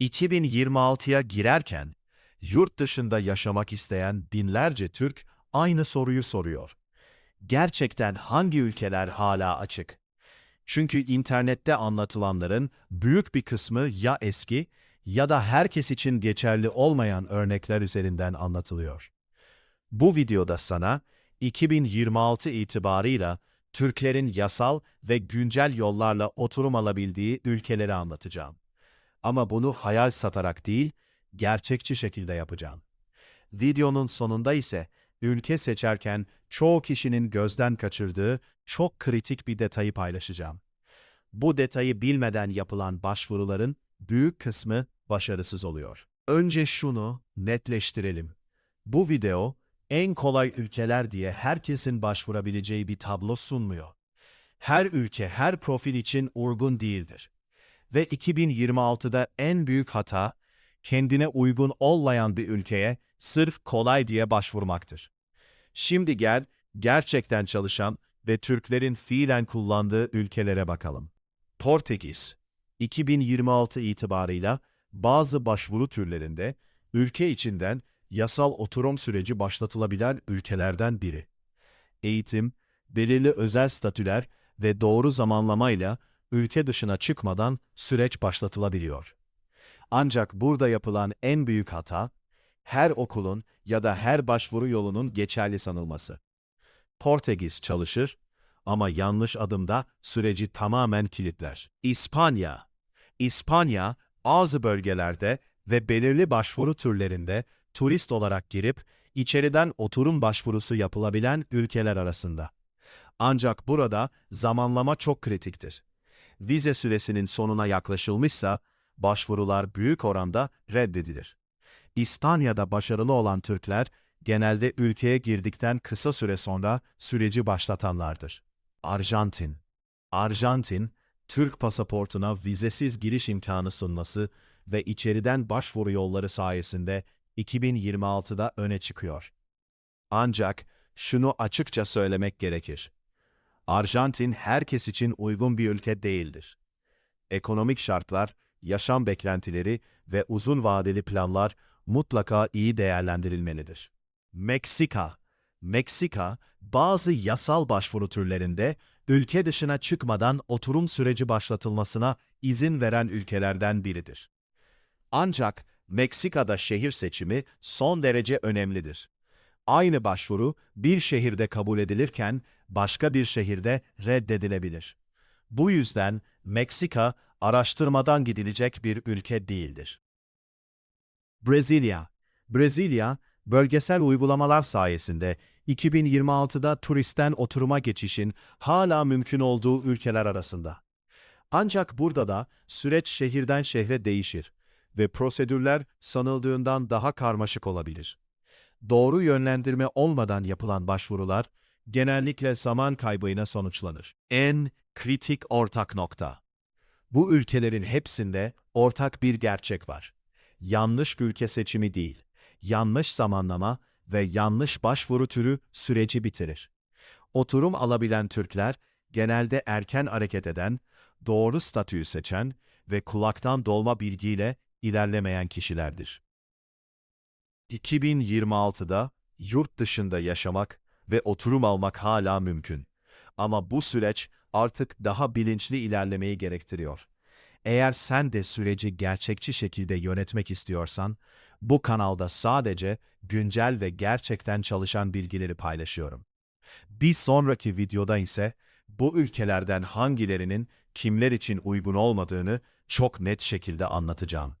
2026'ya girerken yurt dışında yaşamak isteyen binlerce Türk aynı soruyu soruyor. Gerçekten hangi ülkeler hala açık? Çünkü internette anlatılanların büyük bir kısmı ya eski ya da herkes için geçerli olmayan örnekler üzerinden anlatılıyor. Bu videoda sana 2026 itibarıyla Türklerin yasal ve güncel yollarla oturum alabildiği ülkeleri anlatacağım. Ama bunu hayal satarak değil, gerçekçi şekilde yapacağım. Videonun sonunda ise ülke seçerken çoğu kişinin gözden kaçırdığı çok kritik bir detayı paylaşacağım. Bu detayı bilmeden yapılan başvuruların büyük kısmı başarısız oluyor. Önce şunu netleştirelim. Bu video en kolay ülkeler diye herkesin başvurabileceği bir tablo sunmuyor. Her ülke her profil için uygun değildir. Ve 2026'da en büyük hata kendine uygun olmayan bir ülkeye sırf kolay diye başvurmaktır. Şimdi gel gerçekten çalışan ve Türklerin fiilen kullandığı ülkelere bakalım. Portekiz 2026 itibarıyla bazı başvuru türlerinde ülke içinden yasal oturum süreci başlatılabilen ülkelerden biri. Eğitim, belirli özel statüler ve doğru zamanlamayla ülke dışına çıkmadan süreç başlatılabiliyor. Ancak burada yapılan en büyük hata, her okulun ya da her başvuru yolunun geçerli sanılması. Portekiz çalışır ama yanlış adımda süreci tamamen kilitler. İspanya İspanya, bazı bölgelerde ve belirli başvuru türlerinde turist olarak girip içeriden oturum başvurusu yapılabilen ülkeler arasında. Ancak burada zamanlama çok kritiktir. Vize süresinin sonuna yaklaşılmışsa başvurular büyük oranda reddedilir. İspanya'da başarılı olan Türkler genelde ülkeye girdikten kısa süre sonra süreci başlatanlardır. Arjantin Arjantin, Türk pasaportuna vizesiz giriş imkanı sunması ve içeriden başvuru yolları sayesinde 2026'da öne çıkıyor. Ancak şunu açıkça söylemek gerekir. Arjantin herkes için uygun bir ülke değildir. Ekonomik şartlar, yaşam beklentileri ve uzun vadeli planlar mutlaka iyi değerlendirilmelidir. Meksika Meksika, bazı yasal başvuru türlerinde ülke dışına çıkmadan oturum süreci başlatılmasına izin veren ülkelerden biridir. Ancak Meksika'da şehir seçimi son derece önemlidir. Aynı başvuru bir şehirde kabul edilirken başka bir şehirde reddedilebilir. Bu yüzden Meksika araştırmadan gidilecek bir ülke değildir. Brezilya Brezilya, bölgesel uygulamalar sayesinde 2026'da turistten oturuma geçişin hala mümkün olduğu ülkeler arasında. Ancak burada da süreç şehirden şehre değişir ve prosedürler sanıldığından daha karmaşık olabilir. Doğru yönlendirme olmadan yapılan başvurular genellikle zaman kaybıyla sonuçlanır. En kritik ortak nokta. Bu ülkelerin hepsinde ortak bir gerçek var. Yanlış ülke seçimi değil, yanlış zamanlama ve yanlış başvuru türü süreci bitirir. Oturum alabilen Türkler genelde erken hareket eden, doğru statüyü seçen ve kulaktan dolma bilgiyle ilerlemeyen kişilerdir. 2026'da yurt dışında yaşamak ve oturum almak hala mümkün. Ama bu süreç artık daha bilinçli ilerlemeyi gerektiriyor. Eğer sen de süreci gerçekçi şekilde yönetmek istiyorsan, bu kanalda sadece güncel ve gerçekten çalışan bilgileri paylaşıyorum. Bir sonraki videoda ise bu ülkelerden hangilerinin kimler için uygun olmadığını çok net şekilde anlatacağım.